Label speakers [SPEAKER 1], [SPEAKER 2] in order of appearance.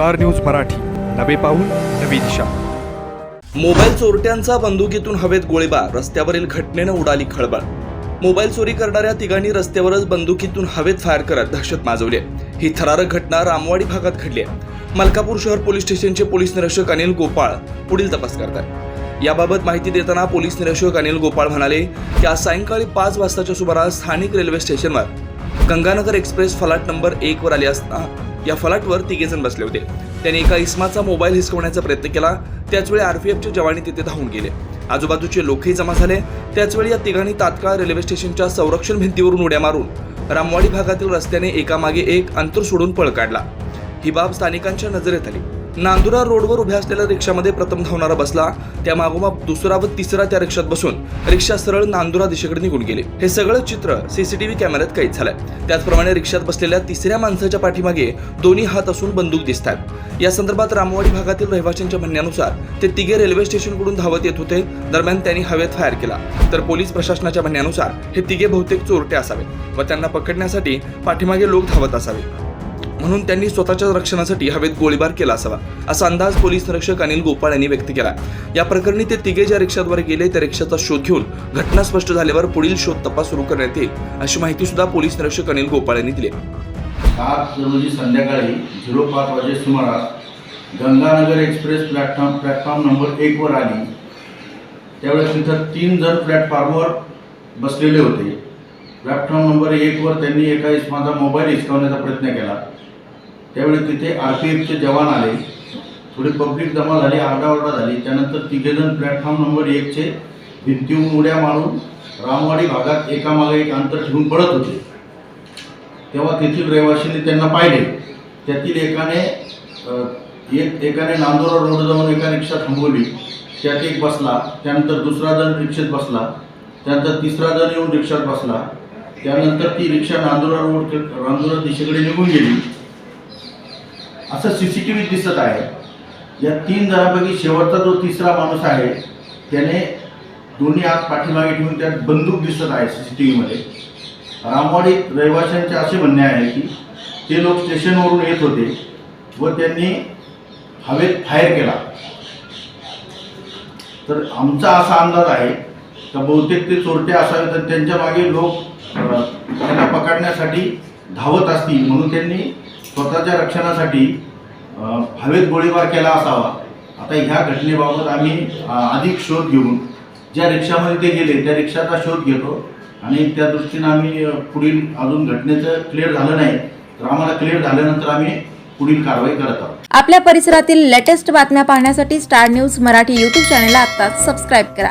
[SPEAKER 1] Star news Marathi. नवे पाऊल नवी दिशा.
[SPEAKER 2] मोबाईल चोरट्यांचा बंदुकीतून हवेत गोळीबार रस्त्यावरील घटनेनं उडाली खळबळ. मोबाईल चोरी करणाऱ्या तिघांनी रस्त्यावरच बंदुकीतून हवेत फायर करत दहशत माजवली आहे. ही थरारक घटना रामवाडी भागात घडली आहे. मलकापूर शहर पोलीस स्टेशनचे पोलीस निरीक्षक अनिल गोपाळ पुढील तपास करतात. याबाबत माहिती देताना पोलीस निरीक्षक अनिल गोपाळ म्हणाले की आज सायंकाळी पाच वाजताच्या सुमारास स्थानिक रेल्वे स्टेशनवर गंगानगर एक्सप्रेस फलाट नंबर एक वर आली असता या फलाटवर तिघेजण बसले होते. त्यांनी एका इस्माचा मोबाईल हिसकवण्याचा प्रयत्न केला. त्याचवेळी आरपीएफचे जवानी तिथे धावून गेले. आजूबाजूचे लोकही जमा झाले. त्याचवेळी या तिघांनी तात्काळ रेल्वे स्टेशनच्या संरक्षण भिंतीवरून उड्या मारून रामवाडी भागातील रस्त्याने एकामागे एक अंतर सोडून पळ काढला. ही बाब स्थानिकांच्या नजरेत आली. नांदुरा रोडवर उभ्या असलेल्या रिक्षामध्ये प्रथम धावणारा बसला. त्या मागोमाग दुसरा व तिसरा त्या रिक्षात बसून रिक्षा सरळ नांदुरा दिशेकडे निघून गेली. हे सगळं चित्र सीसीटीव्ही कॅमेऱ्यात कैद झालंय. त्याचप्रमाणे रिक्षात बसलेल्या तिसऱ्या माणसाच्या पाठीमागे दोन्ही हात असून बंदूक दिसत आहेत. या संदर्भात रामवाडी भागातील रहिवाशांच्या म्हणण्यानुसार ते तिघे रेल्वे स्टेशनकडून धावत येत होते. दरम्यान त्यांनी हवेत फायर केला. तर पोलीस प्रशासनाच्या म्हणण्यानुसार हे तिघे बहुतेक चोरटे असावे व त्यांना पकडण्यासाठी पाठीमागे लोक धावत असावे. म्हणून त्यांनी स्वतःच्या रक्षणासाठी हवेत गोळीबार केला असावा असा अंदाज पोलीस निरीक्षक अनिल गोपाळ यांनी व्यक्त केला. या प्रकरणी ते तिघे ज्या रिक्षाद्वारे गेले त्या रिक्षाचा शोध घेऊन घटना स्पष्ट झाल्यावर पुढील शोध तपास सुरू करण्यात येईल अशी माहिती सुद्धा पोलीस निरीक्षक अनिल गोपाळ यांनी दिली.
[SPEAKER 3] सात रोजी संध्याकाळी झिरो पाच वाजे सुमारास Ganganagar express platform platform number एकवर आली. त्यावेळेस तिथं तीन जण प्लॅटफॉर्मवर बसलेले होते. प्लॅटफॉर्म नंबर एकवर त्यांनी एका इसमाचा मोबाईल हिसकावण्याचा प्रयत्न केला. त्यावेळी तिथे आर पी एफचे जवान आले. थोडी पब्लिक जमा झाली आरडाओरडा झाली. त्यानंतर तिघेजण प्लॅटफॉर्म नंबर एकचे भिंतीहून उड्या मारून रामवाडी भागात एकामागे एक अंतर ठेवून पडत होते. तेव्हा तेथील रहिवाशींनी त्यांना पाहिले. त्यातील एकाने एक एकाने नांदोरा रोड जाऊन एका रिक्षा थांबवली. त्यात एक बसला. त्यानंतर दुसरा जण रिक्षेत बसला. त्यानंतर तिसरा जण येऊन रिक्षात बसला. त्यानंतर ती रिक्षा नांदोरा रोड नांदोरा दिशेकडे निघून गेली. असं सी सी टी व्हीत दिसत आहे. या तीन जणांपैकी शेवटचा जो तिसरा माणूस आहे त्याने दोन्ही हात पाठीमागे ठेवून त्यात बंदूक दिसत आहे सी सी टी व्हीमध्ये रामवाडी रहिवाशांचे असे म्हणणे आहे की ते लोक स्टेशनवरून येत होते व त्यांनी हवेत फायर केला. तर आमचा असा अंदाज आहे का बहुतेक ते चोरटे असावे तर त्यांच्या मागे लोक त्यांना पकडण्यासाठी धावत असतील म्हणून त्यांनी स्वतःच्या रक्षणासाठी हवेत गोळीबार केला असावा. आता ह्या घटनेबाबत आम्ही अधिक शोध घेऊन ज्या रिक्षामध्ये ते गेले त्या रिक्षाचा शोध घेतो. आणि त्या दृष्टीनं आम्ही पुढील अजून घटनेचं क्लिअर झालं नाही तर आम्हाला क्लिअर झाल्यानंतर आम्ही पुढील कारवाई करत आहोत.
[SPEAKER 4] आपल्या परिसरातील लेटेस्ट बातम्या पाहण्यासाठी स्टार न्यूज मराठी यूट्यूब चॅनलला आत्ताच सबस्क्राईब करा.